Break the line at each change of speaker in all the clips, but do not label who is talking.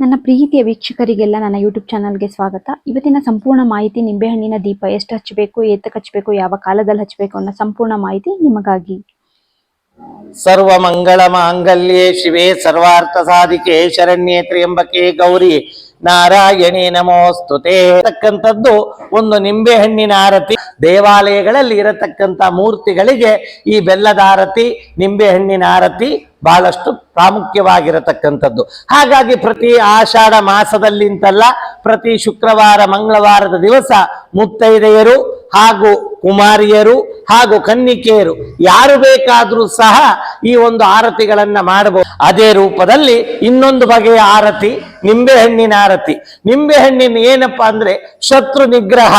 ನನ್ನ ಪ್ರೀತಿಯ ವೀಕ್ಷಕರಿಗೆಲ್ಲ ನನ್ನ ಯೂಟ್ಯೂಬ್ ಚಾನಲ್ಗೆ ಸ್ವಾಗತ. ಇವತ್ತಿನ ಸಂಪೂರ್ಣ ಮಾಹಿತಿ ನಿಂಬೆಹಣ್ಣಿನ ದೀಪ, ಎಷ್ಟು ಹಚ್ಚಬೇಕು ಏತಕ್ಕೆ ಹಚ್ಚಬೇಕು ಯಾವ ಕಾಲದಲ್ಲಿ ಹಚ್ಚಬೇಕು ಅನ್ನೋ ಸಂಪೂರ್ಣ ಮಾಹಿತಿ ನಿಮಗಾಗಿ.
ಸರ್ವ ಮಂಗಳ ಮಾಂಗಲ್ಯೇ ಶಿವೇ, ಸರ್ವಾರ್ಥ ಸಾಧಿಕೆ ಶರಣ್ಯೆ ತ್ರ್ಯಂಬಕೆ ಗೌರಿ. ನಾರಾಯಣಿ ನಮೋಸ್ತುತೆ ಇರತಕ್ಕಂಥದ್ದು ಒಂದು ನಿಂಬೆ ಹಣ್ಣಿನ ಆರತಿ. ದೇವಾಲಯಗಳಲ್ಲಿ ಇರತಕ್ಕಂಥ ಮೂರ್ತಿಗಳಿಗೆ ಈ ಬೆಲ್ಲದ ಆರತಿ, ನಿಂಬೆ ಹಣ್ಣಿನ ಆರತಿ ಬಹಳಷ್ಟು ಪ್ರಾಮುಖ್ಯವಾಗಿರತಕ್ಕಂಥದ್ದು. ಹಾಗಾಗಿ ಪ್ರತಿ ಆಷಾಢ ಮಾಸದಲ್ಲಿಂತಲ್ಲ ಪ್ರತಿ ಶುಕ್ರವಾರ, ಮಂಗಳವಾರದ ದಿವಸ ಮುತ್ತೈದೆಯರು ಹಾಗೂ ಕುಮಾರಿಯರು ಹಾಗೂ ಕನ್ನಿಕೆಯರು ಯಾರು ಬೇಕಾದರೂ ಸಹ ಈ ಒಂದು ಆರತಿಗಳನ್ನ ಮಾಡಬಹುದು. ಅದೇ ರೂಪದಲ್ಲಿ ಇನ್ನೊಂದು ಬಗೆಯ ಆರತಿ, ನಿಂಬೆಹಣ್ಣಿನ ಆರತಿ. ನಿಂಬೆಹಣ್ಣಿನ ಏನಪ್ಪಾ ಅಂದ್ರೆ ಶತ್ರು ನಿಗ್ರಹ.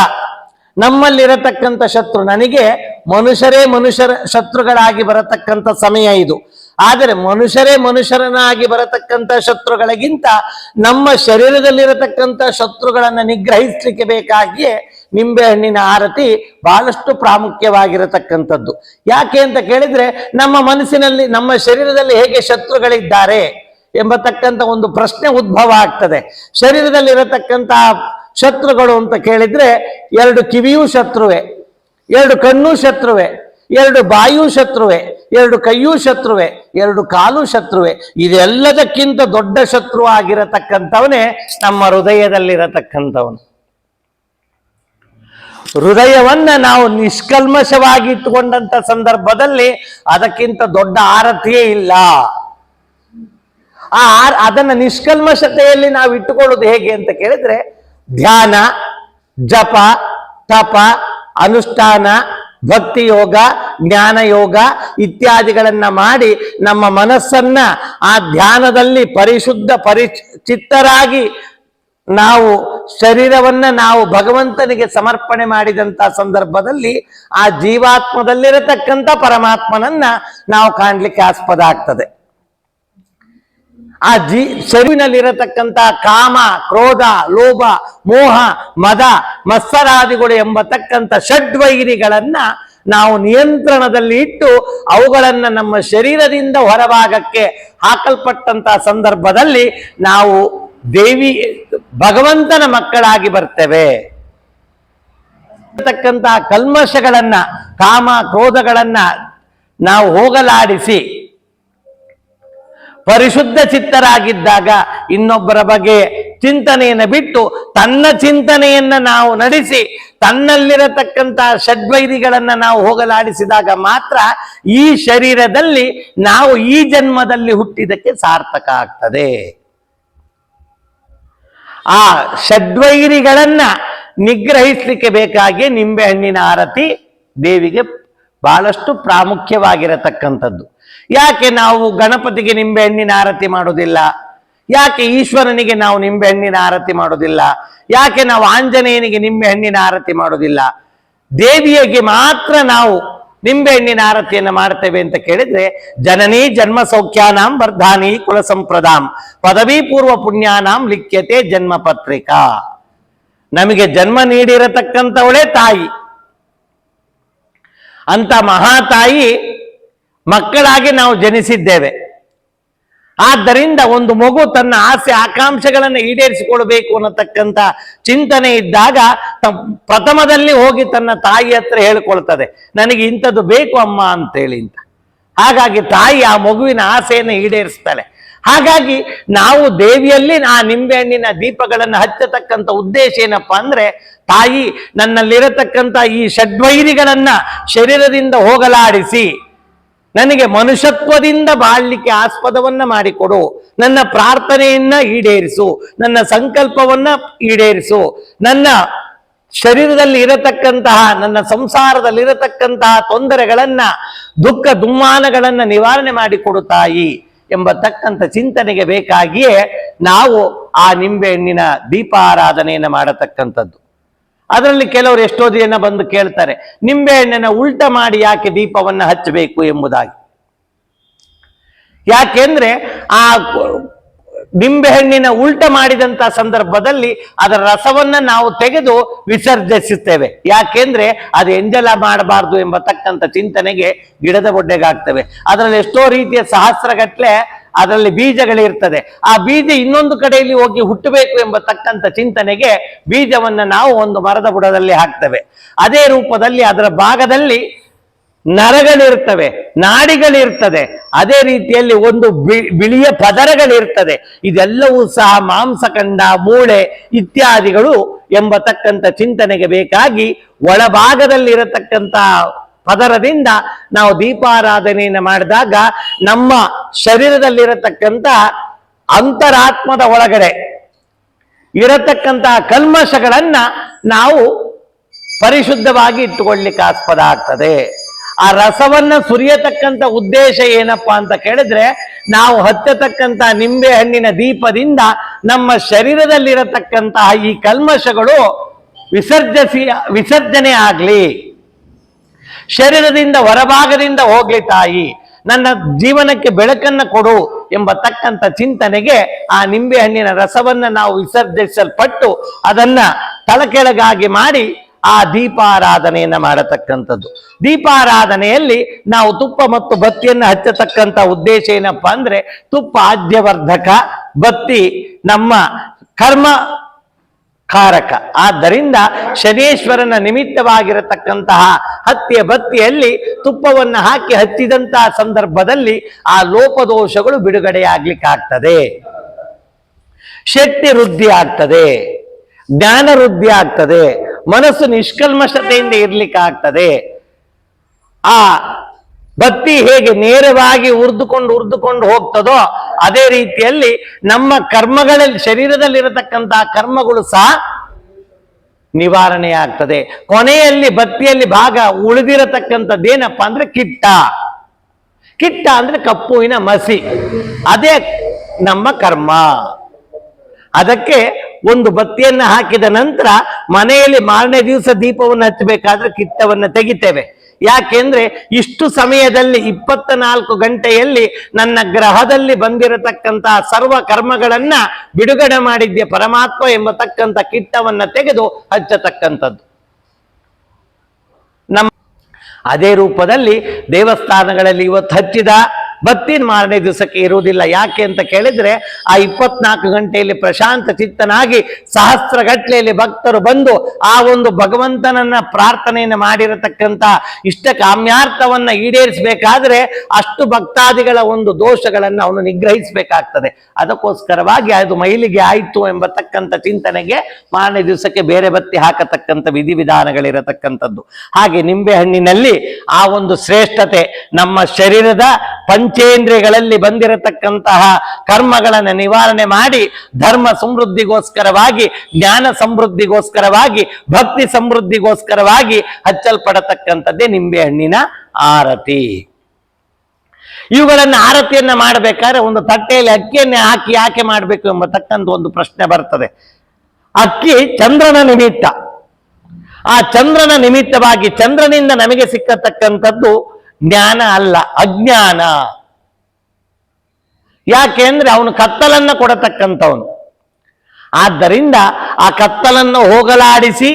ನಮ್ಮಲ್ಲಿರತಕ್ಕಂಥ ಶತ್ರು ನನಗೆ ಮನುಷ್ಯರೇ ಮನುಷ್ಯರ ಶತ್ರುಗಳಾಗಿ ಬರತಕ್ಕಂಥ ಸಮಯ ಇದು. ಆದರೆ ಮನುಷ್ಯರೇ ಮನುಷ್ಯರನಾಗಿ ಬರತಕ್ಕಂಥ ಶತ್ರುಗಳಿಗಿಂತ ನಮ್ಮ ಶರೀರದಲ್ಲಿರತಕ್ಕಂಥ ಶತ್ರುಗಳನ್ನು ನಿಗ್ರಹಿಸಲಿಕ್ಕೆ ಬೇಕಾಗಿಯೇ ನಿಂಬೆಹಣ್ಣಿನ ಆರತಿ ಬಹಳಷ್ಟು ಪ್ರಾಮುಖ್ಯವಾಗಿರತಕ್ಕಂಥದ್ದು. ಯಾಕೆ ಅಂತ ಕೇಳಿದ್ರೆ ನಮ್ಮ ಮನಸ್ಸಿನಲ್ಲಿ, ನಮ್ಮ ಶರೀರದಲ್ಲಿ ಹೇಗೆ ಶತ್ರುಗಳಿದ್ದಾರೆ ಎಂಬತಕ್ಕಂಥ ಒಂದು ಪ್ರಶ್ನೆ ಉದ್ಭವ ಆಗ್ತದೆ. ಶರೀರದಲ್ಲಿರತಕ್ಕಂಥ ಶತ್ರುಗಳು ಅಂತ ಕೇಳಿದ್ರೆ ಎರಡು ಕಿವಿಯೂ ಶತ್ರುವೆ, ಎರಡು ಕಣ್ಣು ಶತ್ರುವೆ, ಎರಡು ಬಾಯು ಶತ್ರುವೆ, ಎರಡು ಕೈಯೂ ಶತ್ರುವೆ, ಎರಡು ಕಾಲು ಶತ್ರುವೆ. ಇದೆಲ್ಲದಕ್ಕಿಂತ ದೊಡ್ಡ ಶತ್ರು ಆಗಿರತಕ್ಕಂಥವನೇ ನಮ್ಮ ಹೃದಯದಲ್ಲಿರತಕ್ಕಂಥವನು. ಹೃದಯವನ್ನ ನಾವು ನಿಷ್ಕಲ್ಮಶವಾಗಿ ಇಟ್ಟುಕೊಂಡಂತ ಸಂದರ್ಭದಲ್ಲಿ ಅದಕ್ಕಿಂತ ದೊಡ್ಡ ಆರತಿಯೇ ಇಲ್ಲ. ಆ ಅದನ್ನ ನಿಷ್ಕಲ್ಮಶತೆಯಲ್ಲಿ ನಾವು ಇಟ್ಟುಕೊಳ್ಳೋದು ಹೇಗೆ ಅಂತ ಕೇಳಿದ್ರೆ, ಧ್ಯಾನ, ಜಪ, ತಪ, ಅನುಷ್ಠಾನ ಭಕ್ತಿ ಯೋಗ ಜ್ಞಾನ ಯೋಗ ಇತ್ಯಾದಿಗಳನ್ನ ಮಾಡಿ ನಮ್ಮ ಮನಸ್ಸನ್ನ ಆ ಧ್ಯಾನದಲ್ಲಿ ಪರಿಶುದ್ಧ ಪರಿಚಿತ್ತರಾಗಿ ನಾವು ಶರೀರವನ್ನ ನಾವು ಭಗವಂತನಿಗೆ ಸಮರ್ಪಣೆ ಮಾಡಿದಂತ ಸಂದರ್ಭದಲ್ಲಿ ಆ ಜೀವಾತ್ಮದಲ್ಲಿರತಕ್ಕಂಥ ಪರಮಾತ್ಮನನ್ನ ನಾವು ಕಾಣ್ಲಿಕ್ಕೆ ಆಸ್ಪದ ಆಗ್ತದೆ. ಆ ಜೀ ಶರೀರಿನಲ್ಲಿರತಕ್ಕಂಥ ಕಾಮ, ಕ್ರೋಧ, ಲೋಭ, ಮೋಹ, ಮದ, ಮತ್ಸರಾದಿಗಳು ಎಂಬತಕ್ಕಂಥ ಷಡ್ವೈರಿಗಳನ್ನ ನಾವು ನಿಯಂತ್ರಣದಲ್ಲಿ ಇಟ್ಟು ಅವುಗಳನ್ನ ನಮ್ಮ ಶರೀರದಿಂದ ಹೊರಭಾಗಕ್ಕೆ ಹಾಕಲ್ಪಟ್ಟಂತ ಸಂದರ್ಭದಲ್ಲಿ ನಾವು ದೇವಿ ಭಗವಂತನ ಮಕ್ಕಳಾಗಿ ಬರ್ತೇವೆ. ತಕ್ಕಂತಹ ಕಲ್ಮಶಗಳನ್ನ, ಕಾಮ ಕ್ರೋಧಗಳನ್ನ ನಾವು ಹೋಗಲಾಡಿಸಿ, ಪರಿಶುದ್ಧ ಚಿತ್ತರಾಗಿದ್ದಾಗ ಇನ್ನೊಬ್ಬರ ಬಗ್ಗೆ ಚಿಂತನೆಯನ್ನು ಬಿಟ್ಟು ತನ್ನ ಚಿಂತನೆಯನ್ನ ನಾವು ನಡೆಸಿ ತನ್ನಲ್ಲಿರತಕ್ಕಂತ ಷಡ್ವೈರಿಗಳನ್ನ ನಾವು ಹೋಗಲಾಡಿಸಿದಾಗ ಮಾತ್ರ ಈ ಶರೀರದಲ್ಲಿ ನಾವು ಈ ಜನ್ಮದಲ್ಲಿ ಹುಟ್ಟಿದಕ್ಕೆ ಸಾರ್ಥಕ ಆಗ್ತದೆ. ಆ ಷಡ್ವೈರಿಗಳನ್ನ ನಿಗ್ರಹಿಸಲಿಕ್ಕೆ ಬೇಕಾಗಿ ನಿಂಬೆಹಣ್ಣಿನ ಆರತಿ ದೇವಿಗೆ ಬಹಳಷ್ಟು ಪ್ರಾಮುಖ್ಯವಾಗಿರತಕ್ಕಂಥದ್ದು. ಯಾಕೆ ನಾವು ಗಣಪತಿಗೆ ನಿಂಬೆಹಣ್ಣಿನ ಆರತಿ ಮಾಡೋದಿಲ್ಲ ಯಾಕೆ ಈಶ್ವರನಿಗೆ ನಾವು ನಿಂಬೆಹಣ್ಣಿನ ಆರತಿ ಮಾಡೋದಿಲ್ಲ ಯಾಕೆ ನಾವು ಆಂಜನೇಯನಿಗೆ ನಿಂಬೆಹಣ್ಣಿನ ಆರತಿ ಮಾಡೋದಿಲ್ಲ ದೇವಿಯಗೆ ಮಾತ್ರ ನಾವು ನಿಂಬೆಹಣ್ಣಿನ ಆರತಿಯನ್ನು ಮಾಡ್ತೇವೆ ಅಂತ ಕೇಳಿದ್ರೆ, ಜನನಿ ಜನ್ಮ ಸೌಖ್ಯಾನಾಂ ವರ್ಧಾನಿ ಕುಲ ಸಂಪ್ರದಾಂ ಪದವಿ ಪೂರ್ವ ಪುಣ್ಯಾನಾಂ ಲಿಖ್ಯತೆ ಜನ್ಮ ಪತ್ರಿಕಾ. ನಮಗೆ ಜನ್ಮ ನೀಡಿರತಕ್ಕಂಥವಳೇ ತಾಯಿ. ಅಂತ ಮಹಾತಾಯಿ ಮಕ್ಕಳಾಗಿ ನಾವು ಜನಿಸಿದ್ದೇವೆ. ಆದ್ದರಿಂದ ಒಂದು ಮಗು ತನ್ನ ಆಸೆ, ಆಕಾಂಕ್ಷೆಗಳನ್ನು ಈಡೇರಿಸಿಕೊಳ್ಬೇಕು ಅನ್ನತಕ್ಕಂಥ ಚಿಂತನೆ ಇದ್ದಾಗ ಪ್ರಥಮದಲ್ಲಿ ಹೋಗಿ ತನ್ನ ತಾಯಿ ಹತ್ರ ಹೇಳ್ಕೊಳ್ತದೆ, ನನಗೆ ಇಂಥದ್ದು ಬೇಕು ಅಮ್ಮ ಅಂತೇಳಿ ಅಂತ. ಹಾಗಾಗಿ ತಾಯಿ ಆ ಮಗುವಿನ ಆಸೆಯನ್ನು ಈಡೇರಿಸ್ತಾಳೆ. ಹಾಗಾಗಿ ನಾವು ದೇವಿಯಲ್ಲಿ, ಆ ನಿಂಬೆಹಣ್ಣಿನ ದೀಪಗಳನ್ನು ಹಚ್ಚತಕ್ಕಂಥ ಉದ್ದೇಶ ಏನಪ್ಪಾ ಅಂದ್ರೆ, ತಾಯಿ ನನ್ನಲ್ಲಿರತಕ್ಕಂಥ ಈ ಷಡ್ವೈರಿಗಳನ್ನ ಶರೀರದಿಂದ ಹೋಗಲಾಡಿಸಿ ನನಗೆ ಮನುಷ್ಯತ್ವದಿಂದ ಬಾಳ್ಲಿಕ್ಕೆ ಆಸ್ಪದವನ್ನ ಮಾಡಿಕೊಡು. ನನ್ನ ಪ್ರಾರ್ಥನೆಯನ್ನ ಈಡೇರಿಸು. ನನ್ನ ಸಂಕಲ್ಪವನ್ನ ಈಡೇರಿಸು. ನನ್ನ ಶರೀರದಲ್ಲಿ ಇರತಕ್ಕಂತಹ, ನನ್ನ ಸಂಸಾರದಲ್ಲಿ ಇರತಕ್ಕಂತಹ ತೊಂದರೆಗಳನ್ನ, ದುಃಖ ದುಮ್ಮಾನಗಳನ್ನ ನಿವಾರಣೆ ಮಾಡಿಕೊಡು ತಾಯಿ ಎಂಬತಕ್ಕಂಥ ಚಿಂತನೆಗೆ ಬೇಕಾಗಿಯೇ ನಾವು ಆ ನಿಂಬೆಹಣ್ಣಿನ ದೀಪಾರಾಧನೆಯನ್ನು ಮಾಡತಕ್ಕಂಥದ್ದು. ಅದರಲ್ಲಿ ಕೆಲವರು ಎಷ್ಟೋ ಜನ ಬಂದು ಕೇಳ್ತಾರೆ ನಿಂಬೆಹಣ್ಣನ್ನು ಉಲ್ಟ ಮಾಡಿ ಯಾಕೆ ದೀಪವನ್ನು ಹಚ್ಚಬೇಕು ಎಂಬುದಾಗಿ. ಯಾಕೆಂದ್ರೆ ಆ ನಿಂಬೆಹಣ್ಣಿನ ಉಲ್ಟ ಮಾಡಿದಂತ ಸಂದರ್ಭದಲ್ಲಿ ಅದರ ರಸವನ್ನ ನಾವು ತೆಗೆದು ವಿಸರ್ಜಿಸುತ್ತೇವೆ. ಯಾಕೆಂದ್ರೆ ಅದು ಎಂಜಲ ಮಾಡಬಾರ್ದು ಎಂಬತಕ್ಕಂಥ ಚಿಂತನೆಗೆ ಗಿಡದ ಬೊಡ್ಡೆಗಾಗ್ತವೆ. ಅದರಲ್ಲಿ ಎಷ್ಟೋ ರೀತಿಯ ಸಹಸ್ರಗಟ್ಲೆ ಅದರಲ್ಲಿ ಬೀಜಗಳಿರ್ತದೆ. ಆ ಬೀಜ ಇನ್ನೊಂದು ಕಡೆಯಲ್ಲಿ ಹೋಗಿ ಹುಟ್ಟಬೇಕು ಎಂಬತಕ್ಕಂಥ ಚಿಂತನೆಗೆ ಬೀಜವನ್ನ ನಾವು ಒಂದು ಮರದ ಬುಡದಲ್ಲಿ ಹಾಕ್ತೇವೆ. ಅದೇ ರೂಪದಲ್ಲಿ ಅದರ ಭಾಗದಲ್ಲಿ ನರಗಳಿರ್ತವೆ, ನಾಡಿಗಳಿರ್ತದೆ. ಅದೇ ರೀತಿಯಲ್ಲಿ ಒಂದು ಬಿಳಿಯ ಪದರಗಳಿರ್ತದೆ. ಇದೆಲ್ಲವೂ ಸಹ ಮಾಂಸಖಂಡ ಮೂಳೆ ಇತ್ಯಾದಿಗಳು ಎಂಬತಕ್ಕಂಥ ಚಿಂತನೆಗೆ ಬೇಕಾಗಿ ಒಳಭಾಗದಲ್ಲಿ ಇರತಕ್ಕಂಥ ಪದರದಿಂದ ನಾವು ದೀಪಾರಾಧನೆಯನ್ನು ಮಾಡಿದಾಗ ನಮ್ಮ ಶರೀರದಲ್ಲಿರತಕ್ಕಂಥ ಅಂತರಾತ್ಮದ ಒಳಗಡೆ ಇರತಕ್ಕಂತಹ ಕಲ್ಮಶಗಳನ್ನ ನಾವು ಪರಿಶುದ್ಧವಾಗಿ ಇಟ್ಟುಕೊಳ್ಳಿಕ್ಕೆ ಆಸ್ಪದ ಆಗ್ತದೆ. ಆ ರಸವನ್ನ ಸುರಿಯತಕ್ಕಂಥ ಉದ್ದೇಶ ಏನಪ್ಪಾ ಅಂತ ಕೇಳಿದ್ರೆ ನಾವು ಹತ್ತತಕ್ಕಂತಹ ನಿಂಬೆ ಹಣ್ಣಿನ ದೀಪದಿಂದ ನಮ್ಮ ಶರೀರದಲ್ಲಿರತಕ್ಕಂತಹ ಈ ಕಲ್ಮಶಗಳು ವಿಸರ್ಜಿಸಿ ವಿಸರ್ಜನೆ ಆಗ್ಲಿ. ಶರೀರದಿಂದ ಹೊರಭಾಗದಿಂದ ಹೋಗ್ಲಿ ತಾಯಿ, ನನ್ನ ಜೀವನಕ್ಕೆ ಬೆಳಕನ್ನ ಕೊಡು ಎಂಬತಕ್ಕಂಥ ಚಿಂತನೆಗೆ ಆ ನಿಂಬೆ ಹಣ್ಣಿನ ರಸವನ್ನ ನಾವು ವಿಸರ್ಜಿಸಲ್ಪಟ್ಟು ಅದನ್ನ ತಳಕೆಳಗಾಗಿ ಮಾಡಿ ಆ ದೀಪಾರಾಧನೆಯನ್ನ ಮಾಡತಕ್ಕಂಥದ್ದು. ದೀಪಾರಾಧನೆಯಲ್ಲಿ ನಾವು ತುಪ್ಪ ಮತ್ತು ಬತ್ತಿಯನ್ನು ಹಚ್ಚತಕ್ಕಂಥ ಉದ್ದೇಶ ಏನಪ್ಪಾ ಅಂದ್ರೆ ತುಪ್ಪ ಆದ್ಯವರ್ಧಕ, ಬತ್ತಿ ನಮ್ಮ ಕರ್ಮ ಕಾರಕ. ಆದ್ದರಿಂದ ಶನೇಶ್ವರನ ನಿಮಿತ್ತವಾಗಿರತಕ್ಕಂತಹ ಹತ್ತಿಯ ಬತ್ತಿಯಲ್ಲಿ ತುಪ್ಪವನ್ನು ಹಾಕಿ ಹತ್ತಿದಂತಹ ಸಂದರ್ಭದಲ್ಲಿ ಆ ಲೋಪದೋಷಗಳು ಬಿಡುಗಡೆಯಾಗ್ಲಿಕ್ಕಾಗ್ತದೆ. ಶಕ್ತಿ ವೃದ್ಧಿ ಆಗ್ತದೆ, ಜ್ಞಾನ ವೃದ್ಧಿ ಆಗ್ತದೆ, ಮನಸ್ಸು ನಿಷ್ಕಲ್ಮಶತೆಯಿಂದ ಇರ್ಲಿಕ್ಕಾಗ್ತದೆ. ಆ ಬತ್ತಿ ಹೇಗೆ ನೇರವಾಗಿ ಉರ್ದುಕೊಂಡು ಉರ್ದುಕೊಂಡು ಹೋಗ್ತದೋ ಅದೇ ರೀತಿಯಲ್ಲಿ ನಮ್ಮ ಕರ್ಮಗಳಲ್ಲಿ ಶರೀರದಲ್ಲಿರತಕ್ಕಂತಹ ಕರ್ಮಗಳು ಸಹ ನಿವಾರಣೆ ಆಗ್ತದೆ ಕೊನೆಯಲ್ಲಿ ಬತ್ತಿಯಲ್ಲಿ ಭಾಗ ಉಳಿದಿರತಕ್ಕಂಥದ್ದೇನಪ್ಪ ಅಂದ್ರೆ ಕಿಟ್ಟ. ಕಿಟ್ಟ ಅಂದ್ರೆ ಕಪ್ಪುವಿನ ಮಸಿ. ಅದೇ ನಮ್ಮ ಕರ್ಮ. ಅದಕ್ಕೆ ಒಂದು ಬತ್ತಿಯನ್ನು ಹಾಕಿದ ನಂತರ ಮನೆಯಲ್ಲಿ ಮಾರನೇ ದಿವಸ ದೀಪವನ್ನು ಹಚ್ಚಬೇಕಾದ್ರೆ ಕಿಟ್ಟವನ್ನು ತೆಗಿತೇವೆ. ಯಾಕೆಂದ್ರೆ ಇಷ್ಟು ಸಮಯದಲ್ಲಿ ಇಪ್ಪತ್ತ ನಾಲ್ಕು ಗಂಟೆಯಲ್ಲಿ ನನ್ನ ಗ್ರಹದಲ್ಲಿ ಬಂದಿರತಕ್ಕಂತಹ ಸರ್ವ ಕರ್ಮಗಳನ್ನ ಬಿಡುಗಡೆ ಮಾಡಿದ್ದೆ ಪರಮಾತ್ಮ ಎಂಬತಕ್ಕಂಥ ಕಿಟ್ಟವನ್ನ ತೆಗೆದು ಹಚ್ಚತಕ್ಕಂಥದ್ದು. ನಮ್ಮ ಅದೇ ರೂಪದಲ್ಲಿ ದೇವಸ್ಥಾನಗಳಲ್ಲಿ ಇವತ್ತು ಹಚ್ಚಿದ ಬತ್ತಿನ ಮಾರನೇ ದಿವಸಕ್ಕೆ ಇರುವುದಿಲ್ಲ. ಯಾಕೆ ಅಂತ ಕೇಳಿದ್ರೆ ಆ ಇಪ್ಪತ್ನಾಲ್ಕು ಗಂಟೆಯಲ್ಲಿ ಪ್ರಶಾಂತ ಚಿತ್ತನಾಗಿ ಸಹಸ್ರ ಗಟ್ಟಲೆಯಲ್ಲಿ ಭಕ್ತರು ಬಂದು ಆ ಒಂದು ಭಗವಂತನನ್ನ ಪ್ರಾರ್ಥನೆಯನ್ನು ಮಾಡಿರತಕ್ಕಂತ ಇಷ್ಟ ಕಾಮ್ಯಾರ್ಥವನ್ನ ಈಡೇರಿಸಬೇಕಾದ್ರೆ ಅಷ್ಟು ಭಕ್ತಾದಿಗಳ ಒಂದು ದೋಷಗಳನ್ನು ಅವನು ನಿಗ್ರಹಿಸಬೇಕಾಗ್ತದೆ. ಅದಕ್ಕೋಸ್ಕರವಾಗಿ ಅದು ಮೈಲಿಗೆ ಆಯಿತು ಎಂಬತಕ್ಕಂಥ ಚಿಂತನೆಗೆ ಮಾರನೇ ದಿವಸಕ್ಕೆ ಬೇರೆ ಬತ್ತಿ ಹಾಕತಕ್ಕಂಥ ವಿಧಿವಿಧಾನಗಳಿರತಕ್ಕಂಥದ್ದು. ಹಾಗೆ ನಿಂಬೆಹಣ್ಣಿನಲ್ಲಿ ಆ ಒಂದು ಶ್ರೇಷ್ಠತೆ ನಮ್ಮ ಶರೀರದ ಪಂಚೇಂದ್ರಿಯಗಳಲ್ಲಿ ಬಂದಿರತಕ್ಕಂತಹ ಕರ್ಮಗಳನ್ನು ನಿವಾರಣೆ ಮಾಡಿ ಧರ್ಮ ಸಮೃದ್ಧಿಗೋಸ್ಕರವಾಗಿ, ಜ್ಞಾನ ಸಮೃದ್ಧಿಗೋಸ್ಕರವಾಗಿ, ಭಕ್ತಿ ಸಮೃದ್ಧಿಗೋಸ್ಕರವಾಗಿ ಹಚ್ಚಲ್ಪಡತಕ್ಕಂಥದ್ದೇ ನಿಂಬೆ ಹಣ್ಣಿನ ಆರತಿ. ಇವುಗಳನ್ನು ಆರತಿಯನ್ನ ಮಾಡಬೇಕಾದ್ರೆ ಒಂದು ತಟ್ಟೆಯಲ್ಲಿ ಅಕ್ಕಿಯನ್ನೇ ಹಾಕಿ ಯಾಕೆ ಮಾಡಬೇಕು ಎಂಬತಕ್ಕಂಥ ಒಂದು ಪ್ರಶ್ನೆ ಬರ್ತದೆ. ಅಕ್ಕಿ ಚಂದ್ರನ ನಿಮಿತ್ತ. ಆ ಚಂದ್ರನ ನಿಮಿತ್ತವಾಗಿ ಚಂದ್ರನಿಂದ ನಮಗೆ ಸಿಕ್ಕತಕ್ಕಂಥದ್ದು ಜ್ಞಾನ ಅಲ್ಲ, ಅಜ್ಞಾನ. ಯಾಕೆ ಅಂದ್ರೆ ಅವನು ಕತ್ತಲನ್ನು ಕೊಡತಕ್ಕಂಥವನು. ಆದ್ದರಿಂದ ಆ ಕತ್ತಲನ್ನು ಹೋಗಲಾಡಿಸಿ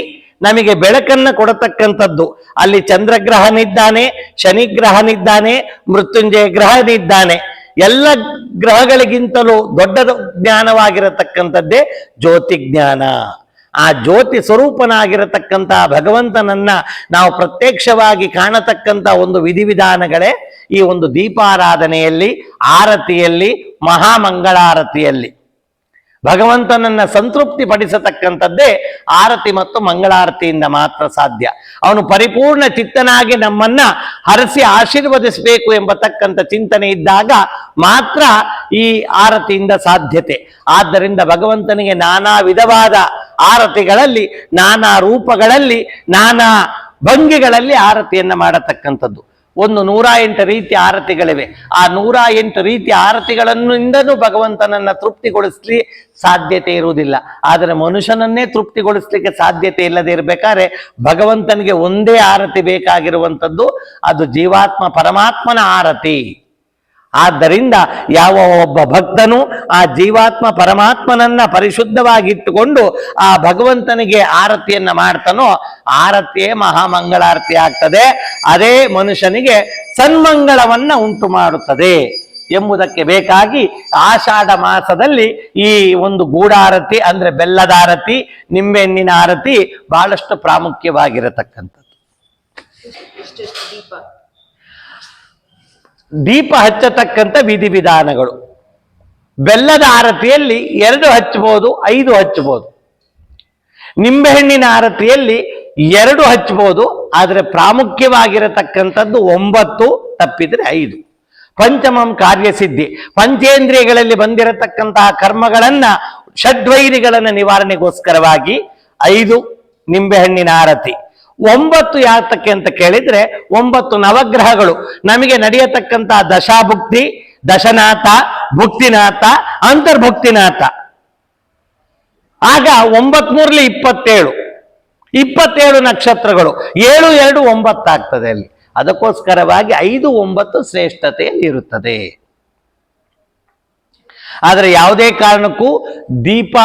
ನಮಗೆ ಬೆಳಕನ್ನು ಕೊಡತಕ್ಕಂಥದ್ದು. ಅಲ್ಲಿ ಚಂದ್ರಗ್ರಹನಿದ್ದಾನೆ, ಶನಿಗ್ರಹನಿದ್ದಾನೆ ಮೃತ್ಯುಂಜಯ ಗ್ರಹನಿದ್ದಾನೆ ಎಲ್ಲ ಗ್ರಹಗಳಿಗಿಂತಲೂ ದೊಡ್ಡ ಜ್ಞಾನವಾಗಿರತಕ್ಕಂಥದ್ದೇ ಜ್ಯೋತಿ ಜ್ಞಾನ ಆ ಜ್ಯೋತಿ ಸ್ವರೂಪನಾಗಿರತಕ್ಕಂತಹ ಭಗವಂತನನ್ನ ನಾವು ಪ್ರತ್ಯಕ್ಷವಾಗಿ ಕಾಣತಕ್ಕಂಥ ಒಂದು ವಿಧಿವಿಧಾನಗಳೇ ಈ ಒಂದು ದೀಪಾರಾಧನೆಯಲ್ಲಿ, ಆರತಿಯಲ್ಲಿ, ಮಹಾಮಂಗಳಾರತಿಯಲ್ಲಿ. ಭಗವಂತನನ್ನ ಸಂತೃಪ್ತಿ ಪಡಿಸತಕ್ಕಂಥದ್ದೇ ಆರತಿ ಮತ್ತು ಮಂಗಳಾರತಿಯಿಂದ ಮಾತ್ರ ಸಾಧ್ಯ. ಅವನು ಪರಿಪೂರ್ಣ ಚಿತ್ತನಾಗಿ ನಮ್ಮನ್ನ ಹರಸಿ ಆಶೀರ್ವದಿಸಬೇಕು ಎಂಬತಕ್ಕಂಥ ಚಿಂತನೆ ಇದ್ದಾಗ ಮಾತ್ರ ಈ ಆರತಿಯಿಂದ ಸಾಧ್ಯತೆ. ಆದ್ದರಿಂದ ಭಗವಂತನಿಗೆ ನಾನಾ ವಿಧವಾದ ಆರತಿಗಳಲ್ಲಿ, ನಾನಾ ರೂಪಗಳಲ್ಲಿ, ನಾನಾ ಭಂಗಿಗಳಲ್ಲಿ ಆರತಿಯನ್ನ ಮಾಡತಕ್ಕಂಥದ್ದು. ಒಂದು ನೂರ ಎಂಟು ರೀತಿಯ ಆರತಿಗಳಿವೆ. ಆ ನೂರ ಎಂಟು ರೀತಿಯ ಆರತಿಗಳನ್ನಿಂದನೂ ಭಗವಂತನನ್ನ ತೃಪ್ತಿಗೊಳಿಸ್ಲಿ ಸಾಧ್ಯತೆ ಇರುವುದಿಲ್ಲ. ಆದರೆ ಮನುಷ್ಯನನ್ನೇ ತೃಪ್ತಿಗೊಳಿಸ್ಲಿಕ್ಕೆ ಸಾಧ್ಯತೆ ಇಲ್ಲದೆ ಇರಬೇಕಾದ್ರೆ ಭಗವಂತನಿಗೆ ಒಂದೇ ಆರತಿ ಬೇಕಾಗಿರುವಂಥದ್ದು. ಅದು ಜೀವಾತ್ಮ ಪರಮಾತ್ಮನ ಆರತಿ. ಆದ್ದರಿಂದ ಯಾವ ಒಬ್ಬ ಭಕ್ತನು ಆ ಜೀವಾತ್ಮ ಪರಮಾತ್ಮನನ್ನ ಪರಿಶುದ್ಧವಾಗಿಟ್ಟುಕೊಂಡು ಆ ಭಗವಂತನಿಗೆ ಆರತಿಯನ್ನ ಮಾಡ್ತಾನೋ ಆರತಿಯೇ ಮಹಾಮಂಗಳಾರತಿ ಆಗ್ತದೆ. ಅದೇ ಮನುಷ್ಯನಿಗೆ ಸನ್ಮಂಗಳವನ್ನ ಉಂಟು ಮಾಡುತ್ತದೆ ಎಂಬುದಕ್ಕೆ ಬೇಕಾಗಿ ಆಷಾಢ ಮಾಸದಲ್ಲಿ ಈ ಒಂದು ಗೂಢಾರತಿ ಅಂದ್ರೆ ಬೆಲ್ಲದ ಆರತಿ ನಿಂಬೆಹಣ್ಣಿನ ಆರತಿ ಬಹಳಷ್ಟು ಪ್ರಾಮುಖ್ಯವಾಗಿರತಕ್ಕಂಥದ್ದು. ದೀಪ ಹಚ್ಚತಕ್ಕಂಥ ವಿಧಿವಿಧಾನಗಳು. ಬೆಲ್ಲದ ಆರತಿಯಲ್ಲಿ ಎರಡು ಹಚ್ಚಬಹುದು, ಐದು ಹಚ್ಚಬಹುದು. ನಿಂಬೆಹಣ್ಣಿನ ಆರತಿಯಲ್ಲಿ ಎರಡು ಹಚ್ಚಬಹುದು, ಆದರೆ ಪ್ರಾಮುಖ್ಯವಾಗಿರತಕ್ಕಂಥದ್ದು ಒಂಬತ್ತು, ತಪ್ಪಿದರೆ ಐದು. ಪಂಚಮಂ ಕಾರ್ಯಸಿದ್ಧಿ. ಪಂಚೇಂದ್ರಿಯಗಳಲ್ಲಿ ಬಂದಿರತಕ್ಕಂತಹ ಕರ್ಮಗಳನ್ನ, ಷಡ್ವೈರಿಗಳನ್ನ ನಿವಾರಣೆಗೋಸ್ಕರವಾಗಿ ಐದು ನಿಂಬೆಹಣ್ಣಿನ ಆರತಿ. ಒಂಬತ್ತು ಯಾತಕ್ಕೆ ಅಂತ ಕೇಳಿದ್ರೆ ಒಂಬತ್ತು ನವಗ್ರಹಗಳು. ನಮಗೆ ನಡೆಯತಕ್ಕಂತ ದಶಾಭುಕ್ತಿ, ದಶನಾಥ, ಭುಕ್ತಿನಾಥ, ಅಂತರ್ಭುಕ್ತಿನಾಥ. ಆಗ ಒಂಬತ್ಮೂರ್ಲಿ ಇಪ್ಪತ್ತೇಳು. ಇಪ್ಪತ್ತೇಳು ನಕ್ಷತ್ರಗಳು. ಏಳು, ಎರಡು ಒಂಬತ್ತಾಗ್ತದೆ ಅಲ್ಲಿ. ಅದಕ್ಕೋಸ್ಕರವಾಗಿ ಐದು, ಒಂಬತ್ತು ಶ್ರೇಷ್ಠತೆಯಲ್ಲಿ ಇರುತ್ತದೆ. ಆದರೆ ಯಾವುದೇ ಕಾರಣಕ್ಕೂ ದೀಪ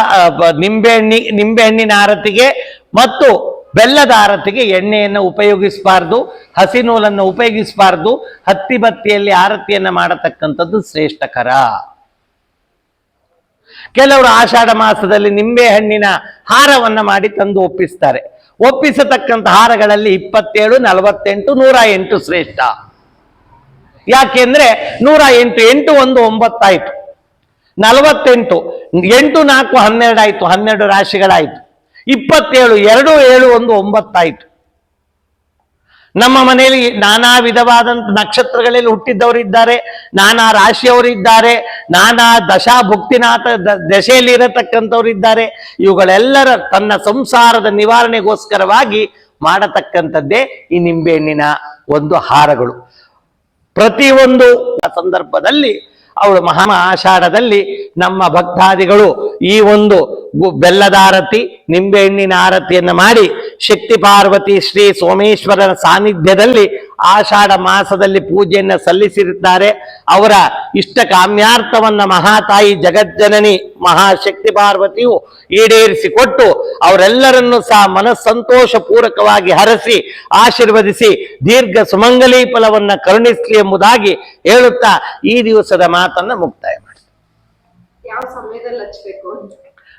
ನಿಂಬೆಹಣ್ಣಿ, ನಿಂಬೆಹಣ್ಣಿನ ಆರತಿಗೆ ಮತ್ತು ಬೆಲ್ಲದ ಆರತಿಗೆ ಎಣ್ಣೆಯನ್ನು ಉಪಯೋಗಿಸಬಾರ್ದು ಹಸಿ ನೂಲನ್ನು ಉಪಯೋಗಿಸಬಾರ್ದು, ಹತ್ತಿ ಬತ್ತಿಯಲ್ಲಿ ಆರತಿಯನ್ನು ಮಾಡತಕ್ಕಂಥದ್ದು ಶ್ರೇಷ್ಠಕರ. ಕೆಲವರು ಆಷಾಢ ಮಾಸದಲ್ಲಿ ನಿಂಬೆ ಹಣ್ಣಿನ ಹಾರವನ್ನು ಮಾಡಿ ತಂದು ಒಪ್ಪಿಸ್ತಾರೆ. ಒಪ್ಪಿಸತಕ್ಕಂಥ ಹಾರಗಳಲ್ಲಿ ಇಪ್ಪತ್ತೇಳು, ನಲವತ್ತೆಂಟು, ನೂರ ಎಂಟು ಶ್ರೇಷ್ಠ. ಯಾಕೆಂದ್ರೆ ನೂರ ಎಂಟು ಎಂಟು ಒಂದು ಒಂಬತ್ತಾಯ್ತು. ನಲವತ್ತೆಂಟು, ಎಂಟು ನಾಲ್ಕು ಹನ್ನೆರಡು ಆಯ್ತು ಹನ್ನೆರಡು ರಾಶಿಗಳಾಯ್ತು. ಇಪ್ಪತ್ತೇಳು, ಎರಡು, ಏಳು, ಒಂದು, ಒಂಬತ್ತಾಯ್ತು. ನಮ್ಮ ಮನೆಯಲ್ಲಿ ನಾನಾ ವಿಧವಾದಂಥ ನಕ್ಷತ್ರಗಳಲ್ಲಿ ಹುಟ್ಟಿದ್ದವರಿದ್ದಾರೆ, ನಾನಾ ರಾಶಿಯವರಿದ್ದಾರೆ, ನಾನಾ ದಶಾ ಭುಕ್ತಿನಾಥ ದಶೆಯಲ್ಲಿ ಇರತಕ್ಕಂಥವರಿದ್ದಾರೆ ಇವುಗಳೆಲ್ಲರ ತನ್ನ ಸಂಸಾರದ ನಿವಾರಣೆಗೋಸ್ಕರವಾಗಿ ಮಾಡತಕ್ಕಂಥದ್ದೇ ಈ ನಿಂಬೆಹಣ್ಣಿನ ಒಂದು ಹಾರಗಳು. ಪ್ರತಿಯೊಂದು ಸಂದರ್ಭದಲ್ಲಿ ಅವಳು ಮಹಾ ಆಷಾಢದಲ್ಲಿ ನಮ್ಮ ಭಕ್ತಾದಿಗಳು ಈ ಒಂದು ಬೆಲ್ಲದ ಆರತಿ ನಿಂಬೆಹಣ್ಣಿನ ಆರತಿಯನ್ನು ಮಾಡಿ ಶಕ್ತಿ ಪಾರ್ವತಿ ಶ್ರೀ ಸೋಮೇಶ್ವರನ ಸಾನ್ನಿಧ್ಯದಲ್ಲಿ ಆಷಾಢ ಮಾಸದಲ್ಲಿ ಪೂಜೆಯನ್ನು ಸಲ್ಲಿಸಿರುತ್ತಾರೆ. ಅವರ ಇಷ್ಟ ಕಾಮ್ಯಾರ್ಥವನ್ನ ಮಹಾತಾಯಿ ಜಗಜ್ಜನನಿ ಮಹಾಶಕ್ತಿ ಪಾರ್ವತಿಯು ಈಡೇರಿಸಿಕೊಟ್ಟು ಅವರೆಲ್ಲರನ್ನು ಸಹ ಮನಸ್ಸಂತೋಷ ಪೂರಕವಾಗಿ ಹರಸಿ ಆಶೀರ್ವದಿಸಿ ದೀರ್ಘ ಸುಮಂಗಲಿ ಫಲವನ್ನ ಕರುಣಿಸಲಿ ಎಂಬುದಾಗಿ ಹೇಳುತ್ತಾ ಈ ದಿವಸದ ಮಾತನ್ನ ಮುಕ್ತಾಯ ಮಾಡಿ
ಯಾವ ಸಮಯದಲ್ಲಿ ಹಚ್ಚಬೇಕು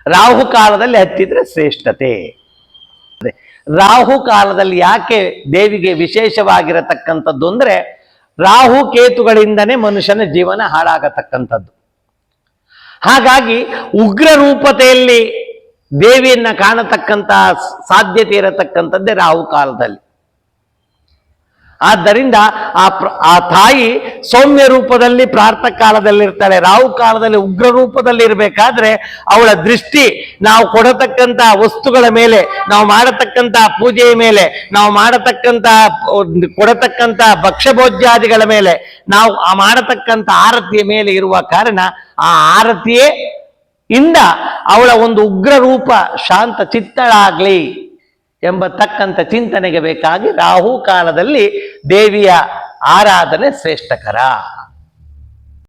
ರಾಹು ಕಾಲದಲ್ಲಿ ಹತ್ತಿದ್ರೆ ಶ್ರೇಷ್ಠತೆ. ರಾಹು ಕಾಲದಲ್ಲಿ ಯಾಕೆ ದೇವಿಗೆ ವಿಶೇಷವಾಗಿರತಕ್ಕಂಥದ್ದು ಅಂದರೆ ರಾಹು ಕೇತುಗಳಿಂದನೇ ಮನುಷ್ಯನ ಜೀವನ ಹಾಳಾಗತಕ್ಕಂಥದ್ದು. ಹಾಗಾಗಿ ಉಗ್ರ ರೂಪತೆಯಲ್ಲಿ ದೇವಿಯನ್ನು ಕಾಣತಕ್ಕಂತ ಸಾಧ್ಯತೆ ಇರತಕ್ಕಂಥದ್ದೇ ರಾಹು ಕಾಲದಲ್ಲಿ. ಆದ್ದರಿಂದ ಆ ಪ್ರ- ಆ ತಾಯಿ ಸೌಮ್ಯ ರೂಪದಲ್ಲಿ ಪ್ರಾರ್ಥ ಕಾಲದಲ್ಲಿರ್ತಾಳೆ, ರಾಹು ಕಾಲದಲ್ಲಿ ಉಗ್ರ ರೂಪದಲ್ಲಿ ಇರಬೇಕಾದ್ರೆ ಅವಳ ದೃಷ್ಟಿ, ನಾವು ಕೊಡತಕ್ಕಂತ ವಸ್ತುಗಳ ಮೇಲೆ, ನಾವು ಮಾಡತಕ್ಕಂತ ಪೂಜೆಯ ಮೇಲೆ, ನಾವು ಮಾಡತಕ್ಕಂತ ಒಂದು ಕೊಡತಕ್ಕಂತ ಭಕ್ಷ್ಯಭೋಜ್ಯಾದಿಗಳ ಮೇಲೆ, ನಾವು ಆ ಮಾಡತಕ್ಕಂಥ ಆರತಿಯ ಮೇಲೆ ಇರುವ ಕಾರಣ ಆ ಆರತಿಯೇ ಇಂದ ಅವಳ ಒಂದು ಉಗ್ರ ರೂಪ, ಶಾಂತ ಚಿತ್ತಳಾಗ್ಲಿ. ಎಂಬತಕ್ಕಂಥ ಚಿಂತನೆಗೆ ಬೇಕಾಗಿ ರಾಹು ಕಾಲದಲ್ಲಿ ದೇವಿಯ ಆರಾಧನೆ ಶ್ರೇಷ್ಠಕರ.